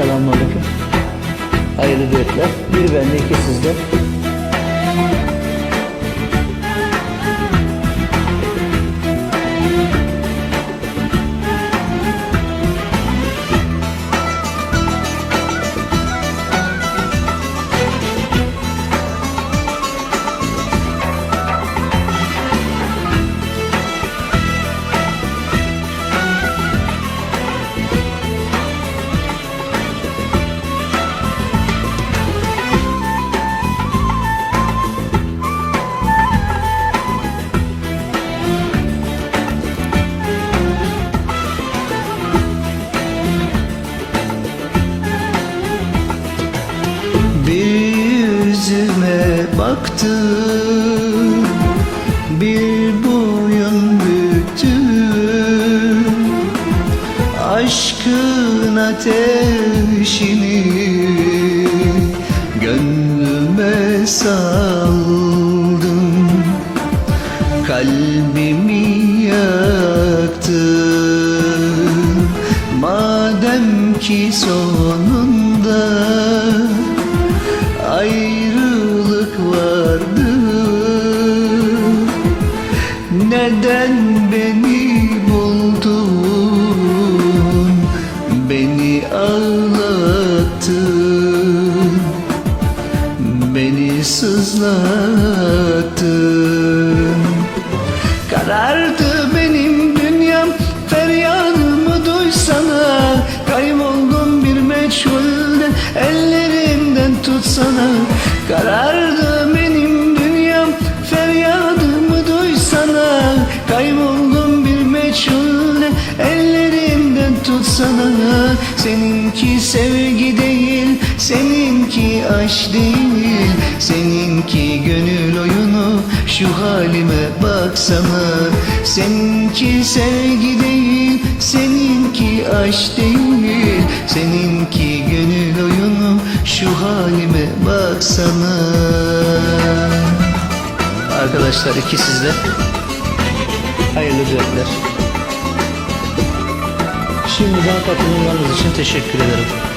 Selamünaleyküm. Hayırlı düetler. Bir bende iki sizde. Baktı. Bir boyun büktü. Aşkın ateşini Gönlüme saldım. Kalbimi yaktı. Madem ki sonunda Neden beni buldun? Beni ağlattın. Beni sızlattın. Karardı benim dünyam Feryadımı duysana. Kayboldum bir meçhulde Ellerimden tutsana. Karardı Kayboldum bir meçhulde Ellerimden tutsana. Seninki sevgi değil Seninki aşk değil. Seninki gönül oyunu Şu halime baksana. Seninki sevgi değil Seninki aşk değil. Seninki gönül oyunu Şu halime baksana. Arkadaşlar iki sizde. Hayırlı düetler. Şimdiden katılımlarınız için teşekkür ederim.